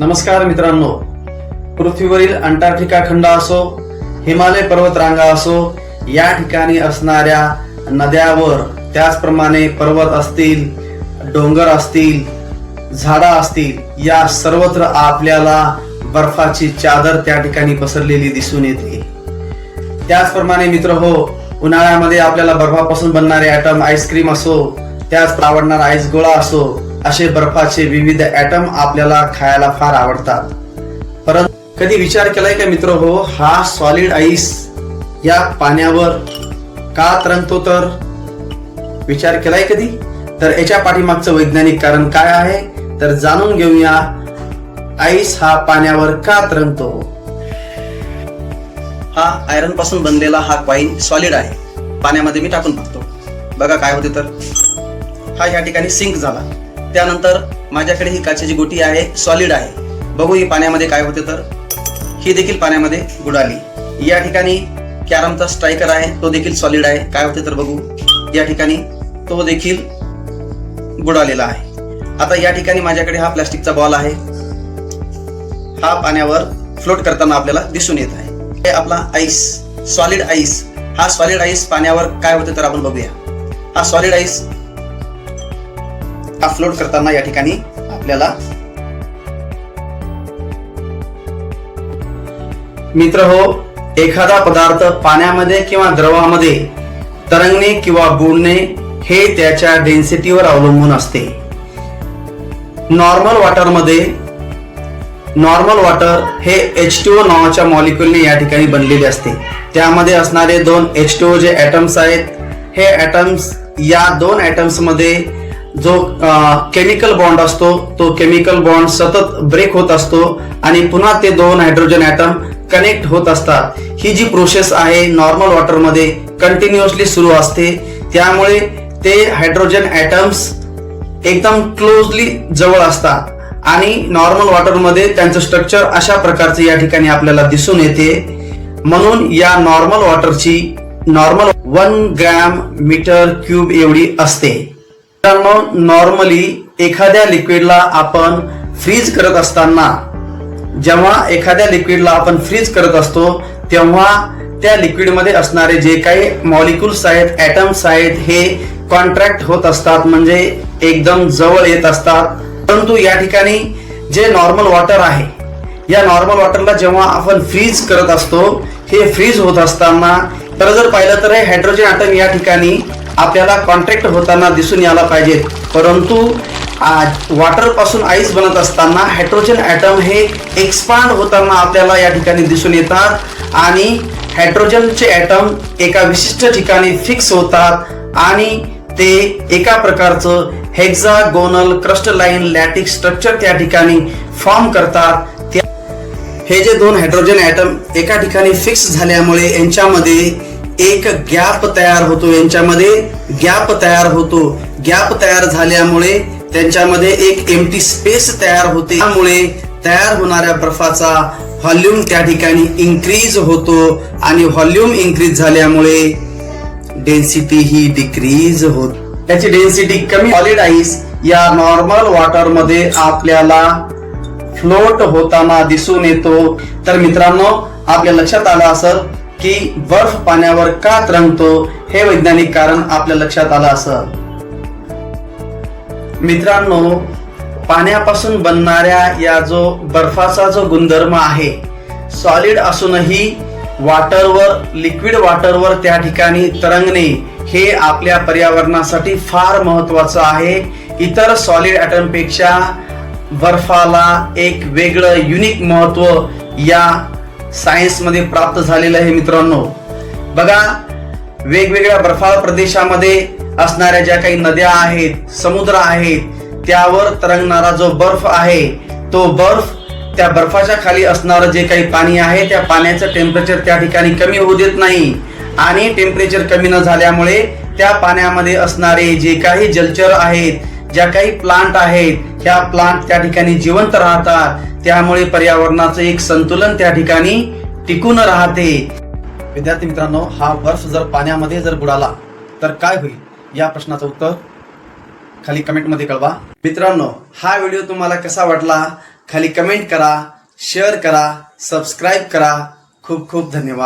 नमस्कार मित्रांनो. पृथ्वीवरील अंटार्क्टिका खंड असो हिमालय पर्वतरांगा असो या ठिकाणी असणाऱ्या नद्यावर त्याचप्रमाणे पर्वत असतील डोंगर असतील झाडा असतील या सर्वत्र आपल्याला बर्फाची चादर त्या ठिकाणी पसरलेली दिसून येते. त्याचप्रमाणे मित्र हो उन्हाळ्यामध्ये आपल्याला बर्फापासून बनणारे आयटम आईस्क्रीम असो त्याच आवडणारा आईस गोळा असो असे बर्फाचे विविध ऍटम आपल्याला खायला फार आवडतात. परंतु कधी विचार केलाय का मित्र हो हा सॉलिड आईस या पाण्यावर का तरंगतो तर? विचार केलाय कधी? तर याच्या पाठीमागचं वैज्ञानिक कारण काय आहे? तर जाणून घेऊया आईस हा पाण्यावर का तरंगतो हा आयरनपासून बनलेला हा कॉईन सॉलिड आहे. पाण्यामध्ये मी टाकून बघतो बघा काय होते तर. हा या ठिकाणी सिंक झाला. त्यानंतर माझ्याकडे ही काचेची गोटी आहे सॉलिड आहे. बघू ही पाण्यामध्ये काय होते तर. ही देखील पाण्यामध्ये बुडाली. या ठिकाणी कॅरमचा स्ट्रायकर आहे तो देखील सॉलिड आहे. काय होते तर बघू. या ठिकाणी तो देखील बुडालेला आहे. आता या ठिकाणी माझ्याकडे हा प्लास्टिकचा बॉल आहे. हा पाण्यावर फ्लोट करताना आपल्याला दिसून येत आहे. हे आपला आईस सॉलिड आईस हा सॉलिड आईस पाण्यावर काय होते तर आपण बघूया. हा सॉलिड आईस अपलोड करताना या ठिकाणी आपल्याला मित्र हो एखादा पदार्थ पाण्यामध्ये किंवा द्रवामध्ये तरंगणे किंवा बुडणे हे त्याच्या डेन्सिटीवर अवलंबून असते. Normal वॉटरमध्ये normal water H T O ओ नावाच्या मॉलिक्युलने या ठिकाणी बनलेले असते. त्यामध्ये असणारे दोन एच टी ओ जे ॲटम्स आहेत हे ॲटम्स या दोन ॲटम्समध्ये जो केमिकल बॉन्ड असतो तो केमिकल बॉन्ड सतत ब्रेक होत असतो आणि पुन्हा ते दोन हायड्रोजन ॲटम कनेक्ट होत असतात. ही जी प्रोसेस आहे नॉर्मल वॉटरमध्ये कंटिन्युअसली सुरू असते. त्यामुळे ते हायड्रोजन ॲटम्स एकदम क्लोजली जवळ असतात आणि नॉर्मल वॉटरमध्ये त्यांचं स्ट्रक्चर अशा प्रकारचे या ठिकाणी आपल्याला दिसून येते. म्हणून या normal वॉटरची normal one gram metre cube एवढी असते. नॉर्मली एखाद्या लिक्विडला आपण फ्रीज करत असताना जेव्हा एखाद्या लिक्विडला आपण फ्रीज करत असतो तेव्हा त्या लिक्विडमध्ये असणारे जे काही मॉलिक्युल्स आहेत ॲटम्स आहेत हे कॉन्ट्रॅक्ट होत असतात म्हणजे एकदम जवळ येत असतात. परंतु या ठिकाणी जे नॉर्मल वॉटर आहे या नॉर्मल वॉटरला जेव्हा आपण फ्रीज करत असतो हे फ्रीज होत असताना तर जर पाहिलं तर हे हायड्रोजन ॲटम या ठिकाणी आपल्याला कॉन्ट्रॅक्ट होताना दिसून यायला पाहिजेत परंतु वॉटरपासून आईस बनत असताना हायड्रोजन ॲटम हे एक्सपांड होताना आपल्याला या ठिकाणी दिसून येतात आणि हायड्रोजनचे ॲटम एका विशिष्ट ठिकाणी फिक्स होतात आणि ते एका प्रकारचं हेक्झागोनल क्रस्टलाईन लॅटिक स्ट्रक्चर त्या ठिकाणी फॉर्म करतात. त्या- हे जे दोन हायड्रोजन ॲटम एका ठिकाणी फिक्स झाल्यामुळे यांच्यामध्ये एक गॅप तयार होतो यांच्यामध्ये गॅप तयार होतो. गॅप तयार झाल्यामुळे त्यांच्यामध्ये एक एमटी स्पेस तयार होते. त्यामुळे तयार होणाऱ्या बर्फाचा व्हॉल्यूम त्या ठिकाणी इन्क्रीज होतो आणि व्हॉल्यूम इन्क्रीज झाल्यामुळे डेन्सिटी ही डिक्रीज होत. त्याची डेन्सिटी कमी सॉलिड आईस या नॉर्मल वॉटरमध्ये आपल्याला फ्लोट होताना दिसून येतो. तर मित्रांनो आपल्या लक्षात आलं असं की बर्फ पाण्यावर का तरंगतो हे वैज्ञानिक कारण आपल्या लक्षात आलं असं. मित्रांनो पाण्यापासून बनणाऱ्या या जो बर्फाचा जो गुणधर्म आहे सॉलिड असूनही वॉटरवर लिक्विड वॉटरवर त्या ठिकाणी तरंगणे हे आपल्या पर्यावरणासाठी फार महत्वाचं आहे. इतर सॉलिड ॲटमपेक्षा बर्फाला एक वेगळं युनिक महत्त्व या सायन्समध्ये प्राप्त झालेलं आहे मित्रांनो. बघा वेगवेगळ्या बर्फाळ प्रदेशामध्ये असणाऱ्या ज्या काही नद्या आहेत समुद्र आहेत त्यावर तरंगणारा जो बर्फ आहे तो बर्फ त्या बर्फाच्या खाली असणारं जे काही पाणी आहे त्या पाण्याचं टेम्परेचर त्या ठिकाणी कमी होऊ देत नाही. आणि टेम्परेचर कमी न झाल्यामुळे त्या पाण्यामध्ये असणारे जे काही जलचर आहेत ज्या काही प्लांट आहेत ह्या प्लांट त्या ठिकाणी जिवंत राहतात. त्यामुळे पर्यावरणाचं एक संतुलन त्या ठिकाणी टिकून राहते. विद्यार्थी मित्रांनो हा बर्फ जर पाण्यामध्ये जर बुडाला तर काय होईल? या प्रश्नाचं उत्तर खाली कमेंटमध्ये कळवा. मित्रांनो हा व्हिडिओ तुम्हाला कसा वाटला? खाली कमेंट करा शेअर करा सबस्क्राईब करा. खूप खूप धन्यवाद.